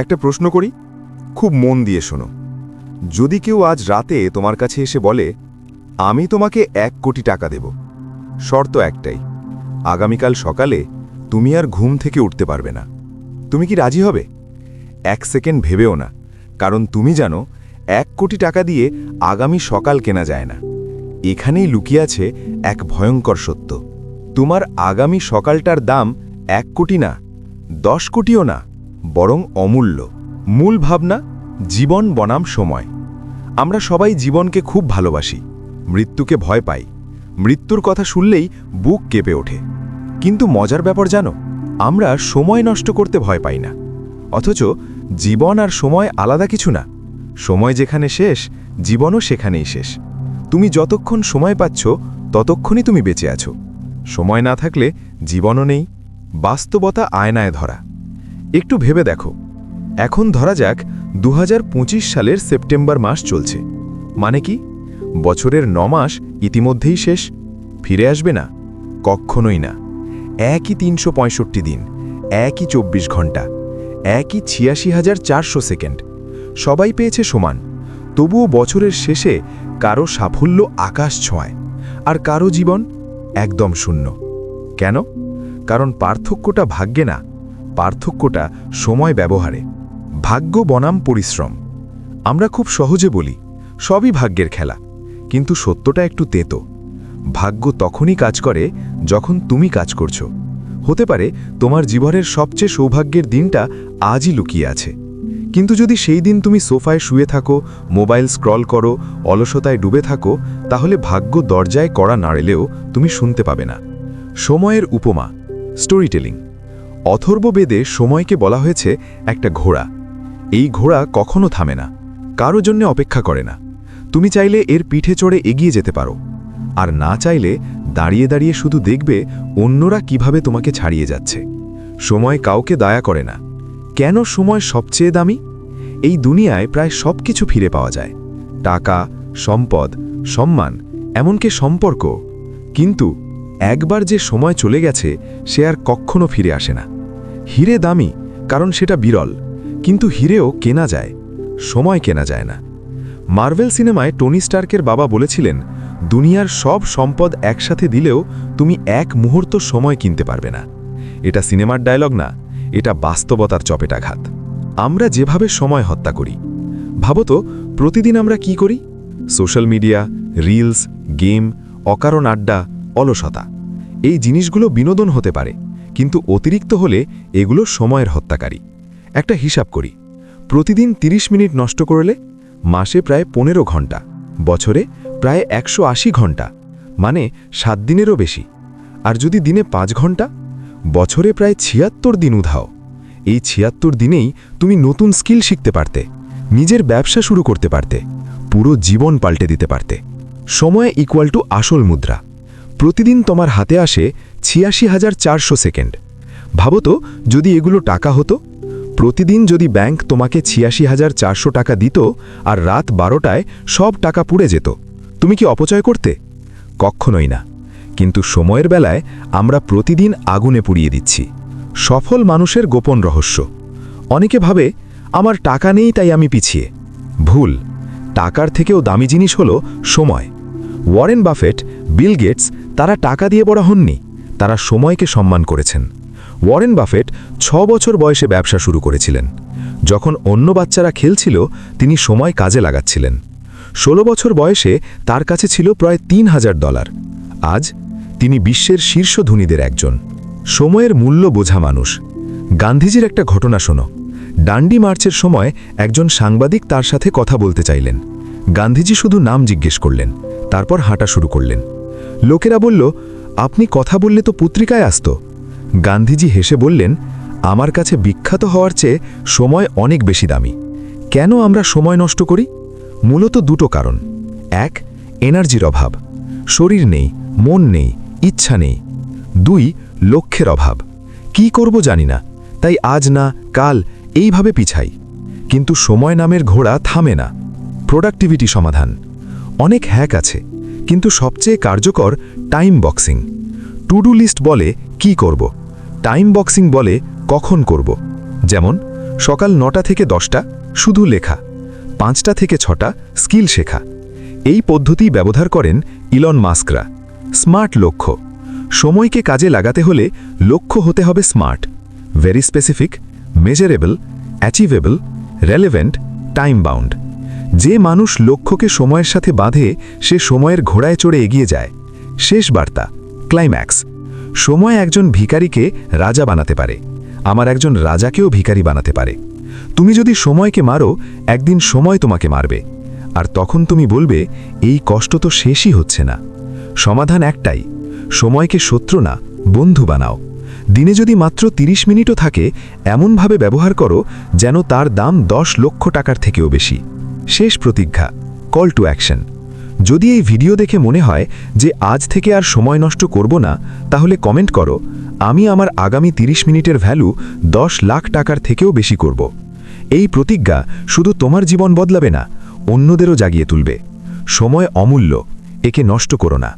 একটা প্রশ্ন করি? খুব মন দিয়ে শোনো। যদি কেউ আজ রাতে তোমার কাছে এসে বলে, আমি তোমাকে এক কোটি টাকা দেব। শর্ত একটাই, আগামীকাল সকালে তুমি আর ঘুম থেকে উঠতে পারবে না। তুমি কি রাজি হবে? এক সেকেন্ড ভেবেও না, কারণ তুমি জানো, এক কোটি টাকা দিয়ে আগামী সকাল কেনা যায় না। এখানেই লুকিয়ে আছে এক ভয়ঙ্কর সত্য। তোমার আগামী সকালটার দাম এক কোটি না, দশ কোটিও না। বরং অমূল্য। মূল ভাবনা, জীবন বনাম সময়। আমরা সবাই জীবনকে খুব ভালোবাসি, মৃত্যুকে ভয় পাই। মৃত্যুর কথা শুনলেই বুক কেঁপে ওঠে। কিন্তু মজার ব্যাপার জানো, আমরা সময় নষ্ট করতে ভয় পাই না। অথচ জীবন আর সময় আলাদা কিছু না। সময় যেখানে শেষ, জীবনও সেখানেই শেষ। তুমি যতক্ষণ সময় পাচ্ছ, ততক্ষণই তুমি বেঁচে আছো। সময় না থাকলে জীবনও নেই, বাস্তবতা আয়নায় ধরা। একটু ভেবে দেখো। এখন ধরা যাক দু হাজার পঁচিশ সালের সেপ্টেম্বর মাস চলছে। মানে কি? বছরের ন মাস ইতিমধ্যেই শেষ। ফিরে আসবে না? কখনোই না। একই তিনশো পঁয়ষট্টি দিন, একই চব্বিশ ঘণ্টা, একই ছিয়াশি হাজার চারশো সেকেন্ড। সবাই পেয়েছে সমান। তবুও বছরের শেষে কারও সাফল্য আকাশ ছোঁয়ায়, আর কারও জীবন একদম শূন্য। কেন? কারণ পার্থক্যটা ভাগ্যে না। পার্থক্যটা সময় ব্যবহারে। ভাগ্য বনাম পরিশ্রম। আমরা খুব সহজে বলি, সবই ভাগ্যের খেলা। কিন্তু সত্যটা একটু তেতো। ভাগ্য তখনই কাজ করে যখন তুমি কাজ করছ। হতে পারে তোমার জীবনের সবচেয়ে সৌভাগ্যের দিনটা আজই লুকিয়ে আছে। কিন্তু যদি সেই দিন তুমি সোফায় শুয়ে থাকো, মোবাইল স্ক্রল করো, অলসতায় ডুবে থাকো, তাহলে ভাগ্য দরজায় কড়া নাড়েলেও তুমি শুনতে পাবে না। সময়ের উপমা স্টোরি টেলিং অথর্ববেদে সময়কে বলা হয়েছে একটা ঘোড়া। এই ঘোড়া কখনো থামে না, কারও জন্য অপেক্ষা করে না। তুমি চাইলে এর পিঠে চড়ে এগিয়ে যেতে পারো, আর না চাইলে দাঁড়িয়ে দাঁড়িয়ে শুধু দেখবে অন্যরা কীভাবে তোমাকে ছাড়িয়ে যাচ্ছে। সময় কাউকে দয়া করে না। কেন সময় সবচেয়ে দামি? এই দুনিয়ায় প্রায় সব কিছু ফিরে পাওয়া যায়। টাকা, সম্পদ, সম্মান, এমনকি সম্পর্ক। কিন্তু একবার যে সময় চলে গেছে, সে আর কখনো ফিরে আসে না। হিরে দামি, কারণ সেটা বিরল। কিন্তু হিরেও কেনা যায়, সময় কেনা যায় না। মার্ভেল সিনেমায় টনি স্টার্কের বাবা বলেছিলেন, দুনিয়ার সব সম্পদ একসাথে দিলেও তুমি এক মুহূর্ত সময় কিনতে পারবে না। এটা সিনেমার ডায়লগ না, এটা বাস্তবতার চপেটাঘাত। আমরা যেভাবে সময় হত্যা করি ভাবতো প্রতিদিন আমরা কি করি? সোশ্যাল মিডিয়া, রিলস, গেম, অকারণ আড্ডা, অলসতা। এই জিনিসগুলো বিনোদন হতে পারে। কিন্তু অতিরিক্ত হলে এগুলো সময়ের হত্যাকারী। একটা হিসাব করি, প্রতিদিন ৩০ মিনিট নষ্ট করলে মাসে প্রায় পনেরো ঘণ্টা, বছরে প্রায় একশো আশি ঘণ্টা মানে সাত দিনেরও বেশি। আর যদি দিনে পাঁচ ঘণ্টা, বছরে প্রায় ছিয়াত্তর দিন উধাও। এই ছিয়াত্তর দিনেই তুমি নতুন স্কিল শিখতে পারতে, নিজের ব্যবসা শুরু করতে পারতে, পুরো জীবন পাল্টে দিতে পারতে। সময় ইকুয়াল টু আসল মুদ্রা। প্রতিদিন তোমার হাতে আসে ছিয়াশি হাজার চারশো সেকেন্ড। ভাবো তো, যদি এগুলো টাকা হতো? প্রতিদিন যদি ব্যাংক তোমাকে ছিয়াশি হাজার চারশো টাকা দিত আর রাত বারোটায় সব টাকা পুড়ে যেত, তুমি কি অপচয় করতে? কখনোই না। কিন্তু সময়ের বেলায় আমরা প্রতিদিন আগুনে পুড়িয়ে দিচ্ছি। সফল মানুষের গোপন রহস্য। অনেকে ভাবে, আমার টাকা নেই, তাই আমি পিছিয়ে। ভুল। টাকার থেকেও দামি জিনিস হল সময়। ওয়ারেন বাফেট, বিল গেটস, তারা টাকা দিয়ে বড় হননি। তারা সময়কে সম্মান করেছেন। ওয়ারেন বাফেট ছ বছর বয়সে ব্যবসা শুরু করেছিলেন। যখন অন্য বাচ্চারা খেলছিল, তিনি সময় কাজে লাগাচ্ছিলেন। ষোলো বছর বয়সে তার কাছে ছিল প্রায় তিন হাজার ডলার। আজ তিনি বিশ্বের শীর্ষ ধনীদের একজন। সময়ের মূল্য বোঝা মানুষ। গান্ধীজির একটা ঘটনা শোনো। ডান্ডি মার্চের সময় একজন সাংবাদিক তার সাথে কথা বলতে চাইলেন। গান্ধীজি শুধু নাম জিজ্ঞেস করলেন, তারপর হাঁটা শুরু করলেন। লোকেরা বলল আপনি কথা বললে তো পত্রিকায় আসত। গান্ধীজি হেসে বললেন, আমার কাছে বিখ্যাত হওয়ার চেয়ে সময় অনেক বেশি দামি। কেন আমরা সময় নষ্ট করি? মূলত দুটো কারণ। এক, এনার্জির অভাব। শরীর নেই, মন নেই, ইচ্ছা নেই। দুই, লক্ষ্যের অভাব। কি করব জানি না, তাই আজ না, কাল এইভাবে পিছাই। কিন্তু সময় নামের ঘোড়া থামে না। প্রোডাক্টিভিটি সমাধান। অনেক হ্যাক আছে। কিন্তু সবচেয়ে কার্যকর time boxing to do list বলে কি করব? টাইম বক্সিং বলে কখন করব? যেমন, সকাল নটা থেকে দশটা শুধু লেখা, পাঁচটা থেকে ছটা স্কিল শেখা। এই পদ্ধতি ব্যবহার করেন ইলন মাস্করা স্মার্ট লক্ষ্য। সময়কে কাজে লাগাতে হলে লক্ষ্য হতে হবে smart very specific measurable achievable relevant time bound যে মানুষ লক্ষ্যকে সময়ের সাথে বাঁধে, সে সময়ের ঘোড়ায় চড়ে এগিয়ে যায়। শেষ বার্তা ক্লাইম্যাক্স সময় একজন ভিখারিকে রাজা বানাতে পারে। আমার একজন রাজাকেও ভিখারি বানাতে পারে। তুমি যদি সময়কে মারো, একদিন সময় তোমাকে মারবে। আর তখন তুমি বলবে, এই কষ্ট তো শেষই হচ্ছে না। সমাধান একটাই, সময়কে শত্রু না, বন্ধু বানাও। দিনে যদি মাত্র ৩০ মিনিটও থাকে, এমনভাবে ব্যবহার করো, যেন তার দাম দশ লক্ষ টাকার থেকেও বেশি। শেষ প্রতিজ্ঞা কল টু অ্যাকশন যদি এই ভিডিও দেখে মনে হয় যে আজ থেকে আর সময় নষ্ট করব না, তাহলে কমেন্ট করো। আমি আমার আগামী ৩০ মিনিটের ভ্যালু দশ লাখ টাকার থেকেও বেশি করব। এই প্রতিজ্ঞা শুধু তোমার জীবন বদলাবে না, অন্যদেরও জাগিয়ে তুলবে। সময় অমূল্য, একে নষ্ট করো না।